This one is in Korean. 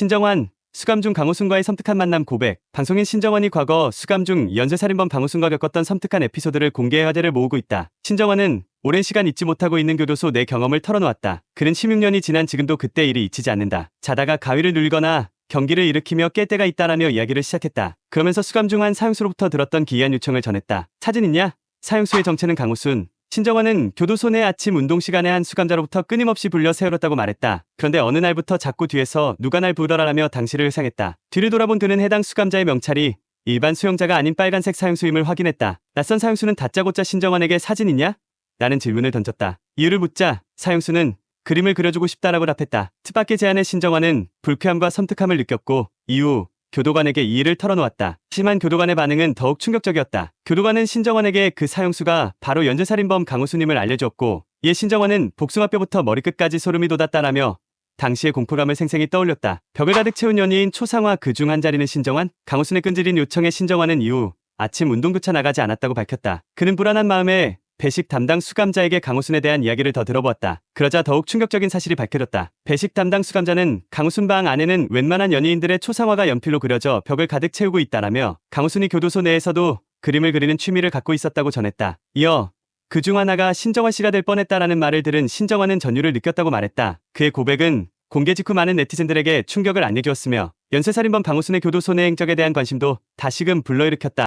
신정환, 수감중 강호순과의 섬뜩한 만남 고백. 방송인 신정환이 과거 수감중 연쇄살인범 강호순과 겪었던 섬뜩한 에피소드를 공개해 화제를 모으고 있다. 신정환은 오랜 시간 잊지 못하고 있는 교도소 내 경험을 털어놓았다. 그는 16년이 지난 지금도 그때 일이 잊히지 않는다. 자다가 가위를 눌거나 경기를 일으키며 깰 때가 있다라며 이야기를 시작했다. 그러면서 수감 중 한 사형수로부터 들었던 기이한 요청을 전했다. 사진 있냐? 사형수의 정체는 강호순. 신정환은 교도소 내 아침 운동 시간에 한 수감자로부터 끊임없이 불려 세울었다고 말했다. 그런데 어느 날부터 자꾸 뒤에서 누가 날 부르라라며 당시를 의상했다. 뒤를 돌아본 그는 해당 수감자의 명찰이 일반 수용자가 아닌 빨간색 사형수임을 확인했다. 낯선 사형수는 다짜고짜 신정환에게 사진 있냐? 라는 질문을 던졌다. 이유를 묻자 사형수는 그림을 그려주고 싶다라고 답했다. 뜻밖의 제안에 신정환은 불쾌함과 섬뜩함을 느꼈고 이후 교도관에게 이 일을 털어놓았다. 하지만 교도관의 반응은 더욱 충격적이었다. 교도관은 신정환에게 그 사형수가 바로 연쇄살인범 강호수님을 알려줬고 이에 신정환은 복숭아뼈부터 머리끝까지 소름이 돋았다라며 당시의 공포감을 생생히 떠올렸다. 벽을 가득 채운 연예인 초상화 그 중 한 자리는 신정환? 강호순의 끈질긴 요청에 신정환은 이후 아침 운동조차 나가지 않았다고 밝혔다. 그는 불안한 마음에 배식 담당 수감자에게 강호순에 대한 이야기를 더 들어보았다. 그러자 더욱 충격적인 사실이 밝혀졌다. 배식 담당 수감자는 강호순 방 안에는 웬만한 연예인들의 초상화가 연필로 그려져 벽을 가득 채우고 있다라며 강호순이 교도소 내에서도 그림을 그리는 취미를 갖고 있었다고 전했다. 이어 그 중 하나가 신정환 씨가 될 뻔했다라는 말을 들은 신정환은 전율을 느꼈다고 말했다. 그의 고백은 공개 직후 많은 네티즌들에게 충격을 안겨주었으며 연쇄살인범 강호순의 교도소 내 행적에 대한 관심도 다시금 불러일으켰다.